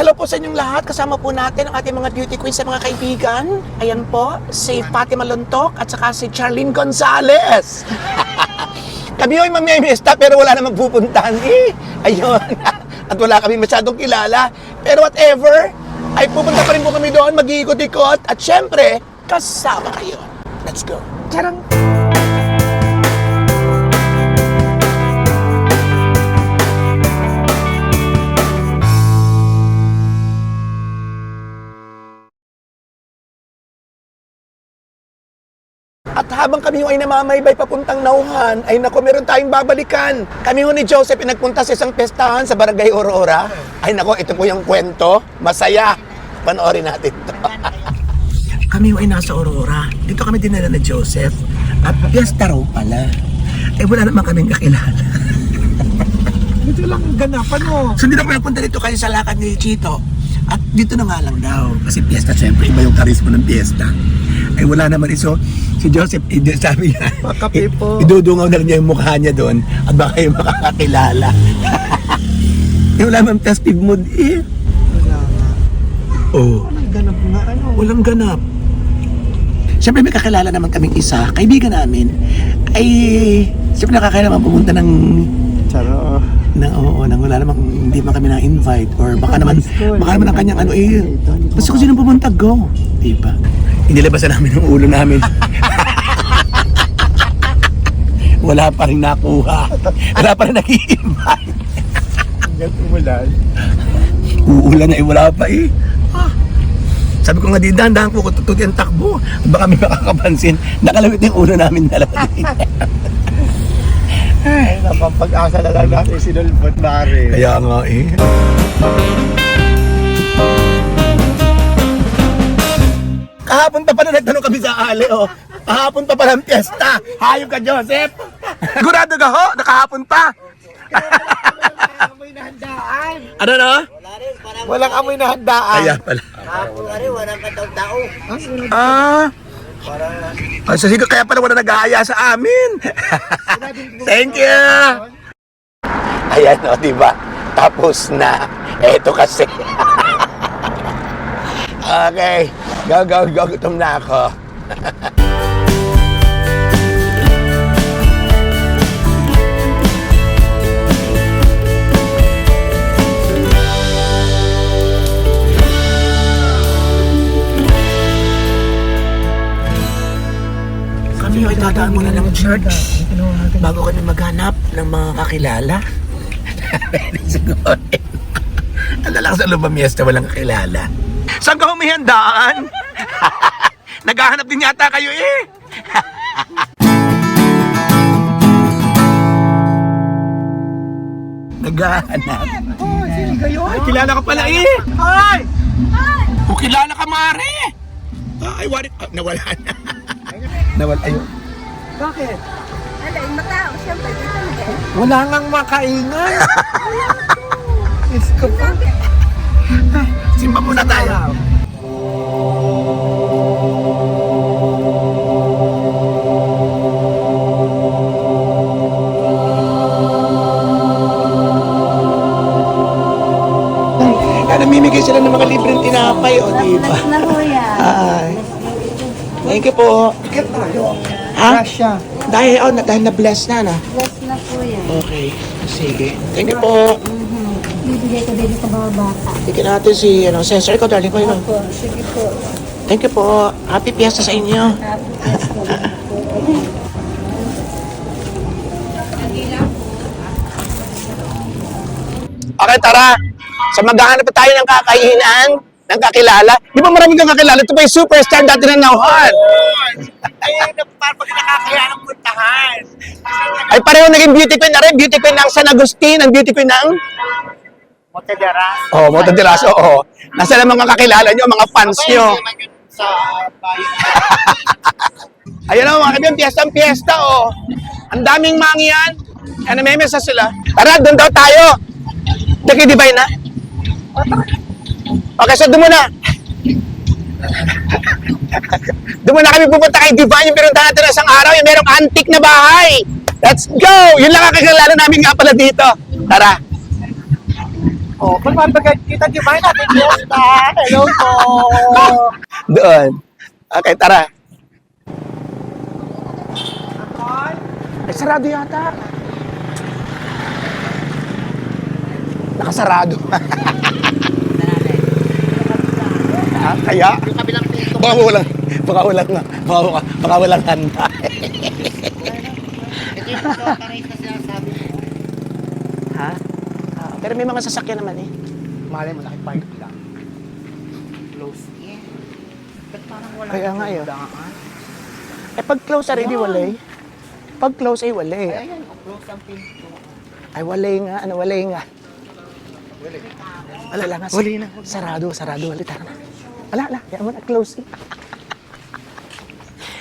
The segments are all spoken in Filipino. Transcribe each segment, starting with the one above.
Hello po sa inyong lahat. Kasama po natin ang ating mga beauty queens sa mga kaibigan. Ayan po, si Fatima Lontok at saka si Charlene Gonzalez. kami ay mamimista pero wala namang pupuntahan eh. Ayun. at wala kami masyadong kilala. Pero whatever, ay pupunta pa rin po kami doon, mag-iikot-ikot. At syempre, kasama kayo. Let's go. Charang! At habang kami ay namamaybay papuntang Nauhan, ay nako, meron tayong babalikan. Kami ho ni Joseph ay nagpunta sa isang pestahan sa Barangay Aurora. Ay nako, ito po yung kwento. Masaya. Panoorin natin to. kami ho ay nasa Aurora. Dito kami dinala ni Joseph. At piyesta raw pala. Eh wala naman kaming kakilala. Dito lang ang ganapan mo. So hindi na pinapunta dito kayo sa lakad ni Chito. At dito na nga lang daw. Kasi piyesta, syempre, iba yung karisma ng piyesta. Ay wala naman iso. Si Joseph, eh, sabi niya, Makape po. idudungaw na lang niya yung mukha niya doon at baka yung makakakilala. eh, wala naman festive mood eh. Wala nga. Oh, Walang ganap nga ano. walang ganap. Siyempre may kakilala naman kaming isa, kaibigan namin. Ay, siyempre nakakailangan pumunta ng Charo. na oo, nang wala namang hindi man kami na-invite or baka naman baka naman ang kanyang ano eh basta kung sino pumunta go di ba inilabasan namin ang ulo namin wala pa rin nakuha wala pa rin nag-i-invite Hanggang umulan. uulan na eh wala pa eh Ah. sabi ko nga di dahan po ko tututi ang takbo baka may makakapansin nakalawit na yung ulo namin dalawa Ay, napapag-asa na lang natin sinulbot na rin. kaya nga eh Kahapon pa pala nagtanong kami sa Ali, oh. Kahapon pa pala ang piyesta. Hayop ka, Joseph. Gurado ka ho, nakahapon pa. amoy na handaan. Ano no? Walang amoy na handaan. Kaya pala. Kapon ari walang katao-tao. Ah. Ah, so sige, kaya pala wala nag-aaya sa amin. Thank you. Ayan o, di ba? Tapos na. Eto kasi. okay. Go, go, go. Gutom na ako. Kami ay dadaan muna ng church bago kami maghanap ng mga kakilala. Ang lalang sa loob ng miesta, walang kakilala. Saan ka humihandaan? Naghahanap din yata kayo eh. Naghahanap. Oh, sino kayo? Ay, kilala ka pala eh. Ay! O kilala ka, Mare. Ay, warit. Ah, nawala na. Nawala. Ayun. Bakit? Yung matao, siyempre, dito na Wala ngang makaingay. Isko pa. Simba muna tayo. Namimigay sila ng mga libreng tinapay, o di ba? na ho yan. Ay. Thank you po. Bakit tayo? Ha? Kasya. Dahil, oh, na, dahil na-bless na, na. Bless na po yan. Okay. Sige. Thank you po. Bibigay ko din sa mga bata. Tignan natin si, ano, sensor ko, darling ko yun. Sige po. Thank you po. Happy Fiesta sa inyo. Happy Fiesta. Okay, tara. So maghahanap tayo ng kakainan, ng kakilala. Di ba maraming kang kakilala? Ito ba yung superstar dati ng Nauhan? Ay, napapag nakakaya ng puntahan. Ay pareho naging beauty queen na rin. Beauty queen ng San Agustin, ang beauty queen ng... Matadara. Oh, Moto de Lazo, oo. Nasa lang mga kakilala nyo, mga fans nyo. Sa bayan. Ayan o, mga kaibigan, piyesta ang piyesta, oh. Ang daming mangyan. Ano, may mesa sila. Tara, doon daw tayo. Yun na? Okay, so doon muna. doon muna kami pupunta kay Divine yung pinuntahan natin isang araw. Yung merong antique na bahay. Let's go! Yun lang ang kakilala namin nga pala dito. Tara. Oh, kung mapagkat kita di ba natin Fiesta? Hello po! Doon. Okay, tara. Ay, sarado yata. Nakasarado. kaya? Yung kabilang pinto. Baka walang, baka walang, baka, baka walang handa. Ito yung sorry na sinasabi mo. ha? Ah, pero may mga sasakyan naman eh. Malay mo, nakipark lang. Close eh. Ba't parang wala Kaya nga yun. daan? Eh, pag close, ari, di walay. Pag close, ay walay. Ayan, oh, close ang pinto. Ay, walay nga. Ano, walay nga. Wala lang. Wala na. Sarado, sarado. Wala, tara na. Wala, wala. Yan mo na, close.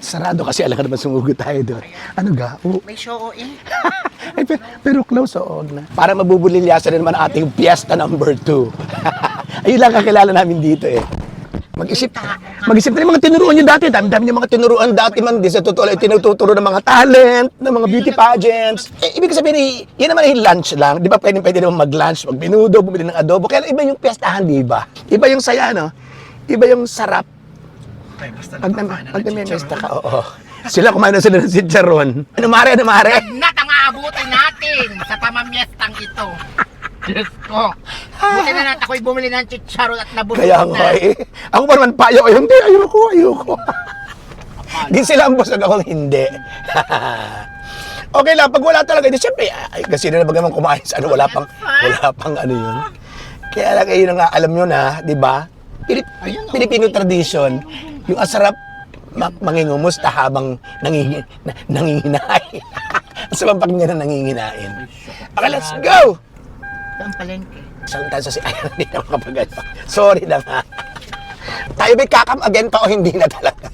sarado kasi alam ka naman sumugod tayo doon. Ano ga? Oo. May show eh. Ay, pero, pero close, oo na. Para mabubulilyasan naman ang ating fiesta number 2. Ayun lang kakilala namin dito eh. Mag-isip, mag-isip na yung mga tinuruan nyo dati. Dami-dami yung mga tinuruan dati man. Di sa totoo lang, tinuturo ng mga talent, ng mga beauty pageants. Eh, ibig sabihin, eh, yan naman yung lunch lang. Di ba pwede, pwede naman mag-lunch, magbinudo, bumili ng adobo. Kaya iba yung fiestahan, di ba? Iba yung saya, no? Iba yung sarap. Pag, na, pag namimista ka, oo. Sila kumain na sila ng sitcharon. Ano mare, ano mare? Nat ang aabutin natin sa pamamyestang ito. Diyos ko. Buti na natin ako'y bumili ng chicharon at nabusog Kaya nga na. eh. Ako pa naman payo ko, hindi, ayoko, ayoko. Di sila ang busog ako, hindi. okay lang, pag wala talaga, di syempre, ay, kasi na ba naman kumain sa ano, wala pang, wala pang ano yun. Kaya lang, ayun na nga, alam nyo na, di ba? Pilip, Filipino tradition, yung asarap ma- mangingumusta habang nangingi, na, nanginginain. Sa pampakinggan na nanginginain. Okay, let's go! Ang palengke. Isang tayo sa si... Ay, hindi na makapagano. Sorry na nga. Tayo may kakam again pa o hindi na talaga?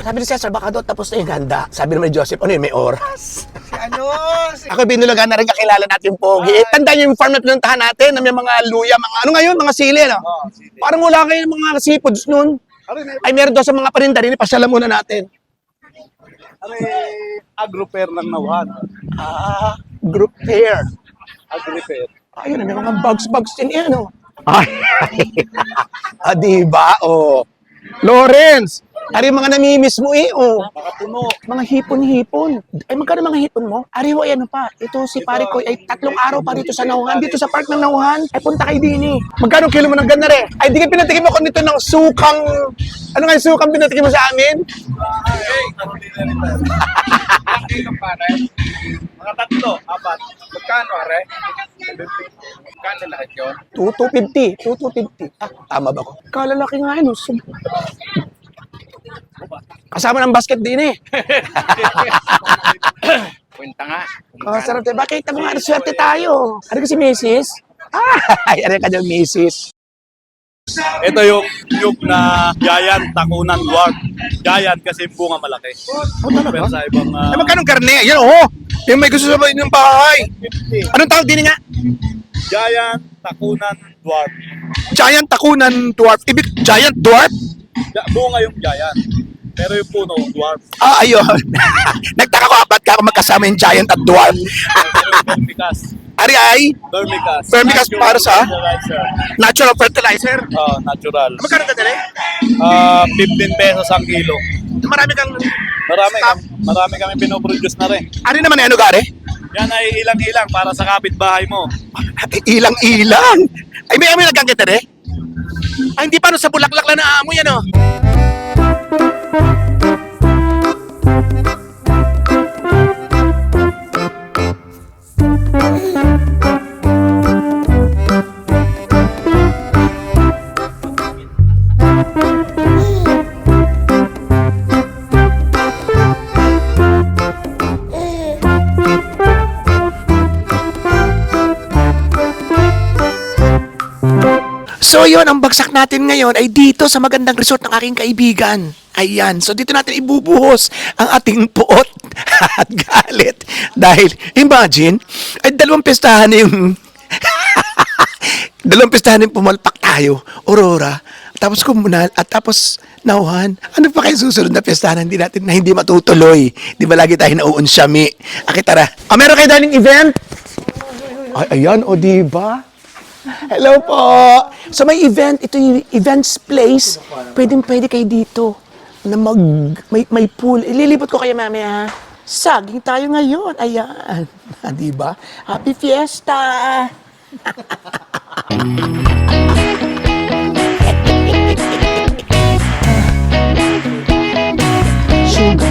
Sabi ni Cesar, baka daw tapos na yung handa. Sabi naman ni Joseph, ano yun, may oras. Ano? Si... Ako binulagan na rin kakilala natin yung Pogi. Eh, tandaan niyo yung farm na pinuntahan natin na may mga luya, mga ano ngayon, mga sili, no? Oh. Parang wala kayo mga seafoods. Ano may... Ay, meron daw sa mga parinda rin, pasyalan muna natin. Ano eh... Agro-fair ng Nauhan. Ah, group fair. Agri-fair. Ayun, may mga bugs-bugs din yan, oh. Ay, ah, di ba? Oh. Lawrence, ari mga namimiss mo eh, oh. Mga hipon-hipon. Ay, magkano mga hipon mo? Ari, ay ano pa? Ito si pare ko ay tatlong araw pa dito sa Nauhan. Dito sa park ng Nauhan. Ay, punta kayo din eh. Magkano kilo mo ng ganare? Ay, di ka pinatikim ako nito ng sukang... Ano nga yung sukang pinatikim mo sa amin? Mga tatlo, apat. Magkano, are? Magkano lahat yun? 2,250. 2,250. Ah, tama ba ko? Kalalaki nga yun. Oh. Kasama ng basket din eh. Kwenta nga. Oh, sarap tayo. Bakit mo nga, swerte tayo. Ano kasi misis? Ay, ano ka dyan, misis? Ito yung yung na giant takunan dwarf. Giant kasi bunga malaki. Oh, talaga? Pero sa ibang Ay, ah, magkano karne? Yan, oh. Yung may gusto sa ng bahay. 50. Anong tawag din nga? Giant takunan dwarf. Giant takunan dwarf. Ibig, giant dwarf? Bunga yung giant. Pero yung puno, dwarf. Ah, ayun. Nagtaka ko, ba't ka ako magkasama yung giant at dwarf? Pero yung vermicast. Ari ay, Vermicast. Vermicast Natural para sa? fertilizer. natural fertilizer. Oh, natural. Magkano ka dali? Ah, 15 pesos ang kilo. Marami kang... Marami kami, marami kami pinoproduce na rin. Ano naman ano, gare? Yan ay ilang-ilang para sa kapitbahay mo. Ilang-ilang. Ay, may amoy nagkangkita de? Ay, hindi pa, no, sa bulaklak lang na amoy, ano? So yun, ang bagsak natin ngayon ay dito sa magandang resort ng aking kaibigan. Ayan, so dito natin ibubuhos ang ating puot at galit. Dahil, imagine, ay dalawang pestahan na yung... dalawang pestahan yung pumalpak tayo. Aurora, tapos kumunal, at tapos nauhan. Ano pa kayo susunod na pestahan hindi natin na hindi matutuloy? Di ba lagi tayo nauunsyami? Aki tara. Ah, meron kayo daling event? Ay, ayan, o diba? Hello po! So may event, ito yung events place. Pwedeng pwede kayo dito na mag, may, may pool. Ililipot ko kayo mamaya ha. Saging tayo ngayon. Ayan. Di ba? Happy Fiesta! Sugar.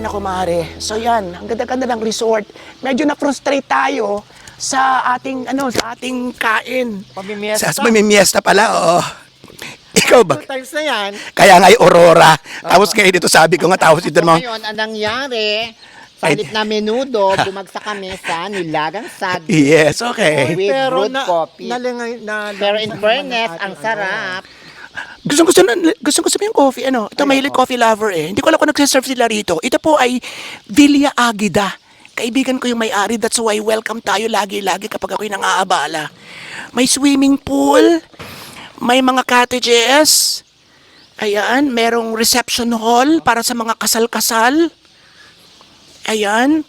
Ay, naku, Mare. So yan, ang ganda-ganda ng resort. Medyo na-frustrate tayo sa ating, ano, sa ating kain. Pamimiesta. Sa mamimiesta pala, oo. Ikaw ba? Two times na yan. Kaya nga ay Aurora. Tapos ngayon dito sabi ko nga, tapos ito So naman, ngayon, ang nangyari, sa halip na menudo, bumagsak kami sa nilagang saging yes, okay. with brewed coffee. Nalingay, na, Pero in fairness, ang sarap. Gusto gusto na gusto gusto yung coffee ano. Ito mahilig coffee lover eh. Hindi ko alam kung nagse-serve sila rito. Ito po ay Villa Agida. Kaibigan ko yung may-ari. That's why welcome tayo lagi-lagi kapag ako'y nang-aabala. May swimming pool. May mga cottages. Ayan, merong reception hall para sa mga kasal-kasal. Ayan.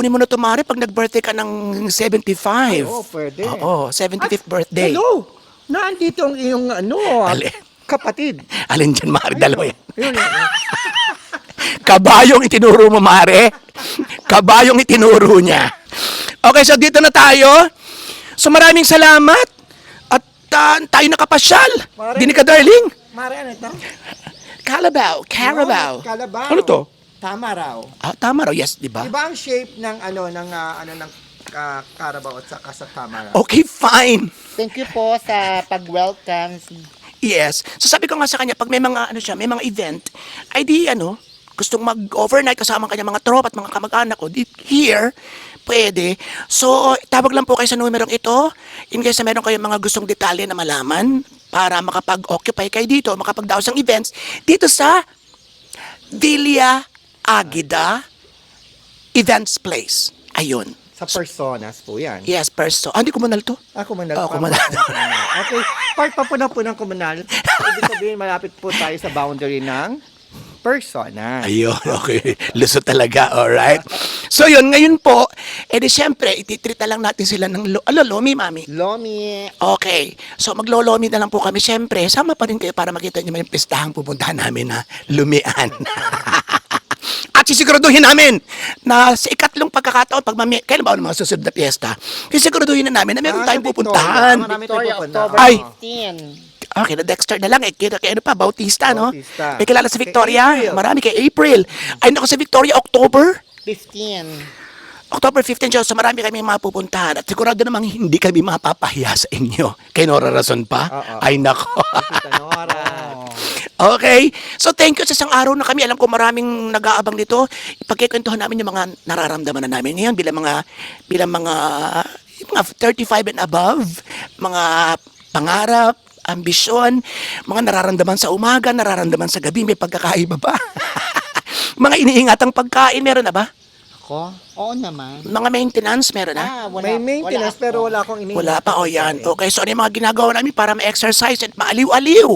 Di ba kunin mo na tumari pag nag-birthday ka ng 75? Oo, pwede. Oo, 75th birthday. Hello! Nandito ang iyong ano, Alin? kapatid. Alin dyan, Mari? Dalawa yan. Yun, yun. Kabayong itinuro mo, Mare. Kabayong itinuro niya. Okay, so dito na tayo. So maraming salamat. At ah, tayo nakapasyal. Mare. Dinig ka, darling. Mare, ano ito? Carabao. Carabao. Kalabaw. Ano to? Tama raw. Ah, tama raw. Yes, di ba? Iba ang shape ng ano, ng ah, ano, ng ah, Carabao at saka sa tama raw. Okay, fine. Thank you po sa pag-welcome. Yes. So sabi ko nga sa kanya, pag may mga ano siya, may mga event, ay di ano, gustong mag-overnight kasama ang kanya mga tropa at mga kamag-anak ko, di, here, pwede. So, tawag lang po kayo sa numerong ito. In case na meron kayong mga gustong detalye na malaman para makapag-occupy kayo dito, makapagdaos ng events, dito sa Villa Agida Events Place. Ayun. Sa personas po yan. Yes, perso. Ah, hindi kumunal to? Ah, kumanal Oh, pa. kumanal. okay. Part pa po na po ng kumanal. Ibig sabihin, malapit po tayo sa boundary ng persona. Ayun, okay. Lusot talaga, alright? So yun, ngayon po, edi syempre, ititreat na lang natin sila ng, lo- ano, lomi, mami? Lomi. Okay, so maglolomi na lang po kami. Syempre, sama pa rin kayo para makita niyo may pistahang pupuntahan namin na lumian. Sisiguraduhin namin na sa ikatlong pagkakataon, pag mami, kailan ba ang mga susunod na piyesta, sisiguraduhin na namin na meron Ah, tayong pupuntahan. October Ay. 15. Okay, na Dexter na lang eh. Kaya kay ano pa, Bautista, no? Bautista. May kilala sa Victoria. Marami kay April. Ay, naku sa Victoria, October. 15. October 15, Diyos, so marami kami mapupuntahan at sigurado namang hindi kami mapapahiya sa inyo. Kay Nora Rason pa? Oo. Ay, nako. Tita Nora. okay. So, thank you sa isang araw na kami. Alam ko maraming nag-aabang dito. Ipagkikwentuhan namin yung mga nararamdaman na namin ngayon bilang mga, bilang mga, mga 35 and above, mga pangarap, ambisyon, mga nararamdaman sa umaga, nararamdaman sa gabi, may pagkakaiba ba? mga iniingatang pagkain, meron na ba? Ako? Oo naman. Mga maintenance, meron na? Ah, wala. May maintenance wala pero ako. wala akong ini. Wala pa, o yan. Okay, so ano yung mga ginagawa namin para ma-exercise at maaliw-aliw?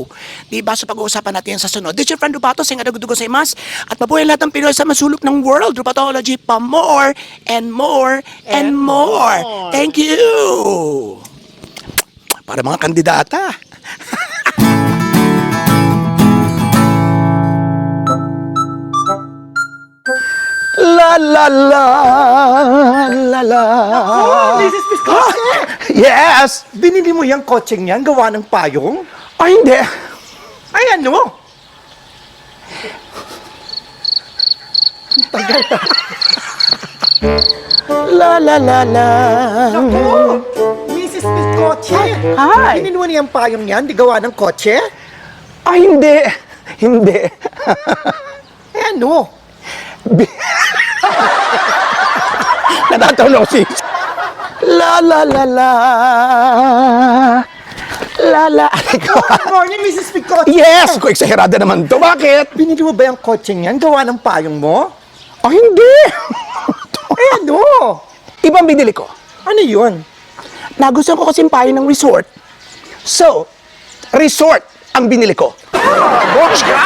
Diba? So pag-uusapan natin yan sa sunod. This is your friend Rubato, sing adagudugo sa imas. At mabuhay lahat ng Pinoy sa masulok ng world. Rupatology pa more and more and, And more. more. Thank you! Para mga kandidata. La la la la. Oh, Mrs. Piscoche! Yes! Binili mo yung kotseng yan, gawa ng payong? Ay, hindi. Ay, ano? La la la la. Oh, Mrs. Piscoche! Hi. Binili mo niyang payong yan, di gawa ng kotse? Ay, hindi. Hindi. Eh, ano? Natatawa si... La la la la. La la. Good morning, Mrs. Piscoche! Yes! Kung eksaherada naman to. Bakit? Binili mo ba yung kotseng yan, gawa ng payong mo? Ay, hindi. Eh, ano? Ibang binili ko. Ano yun? Nagustuhan ko kasi payo ng resort. So, resort ang binili ko. Boss ka!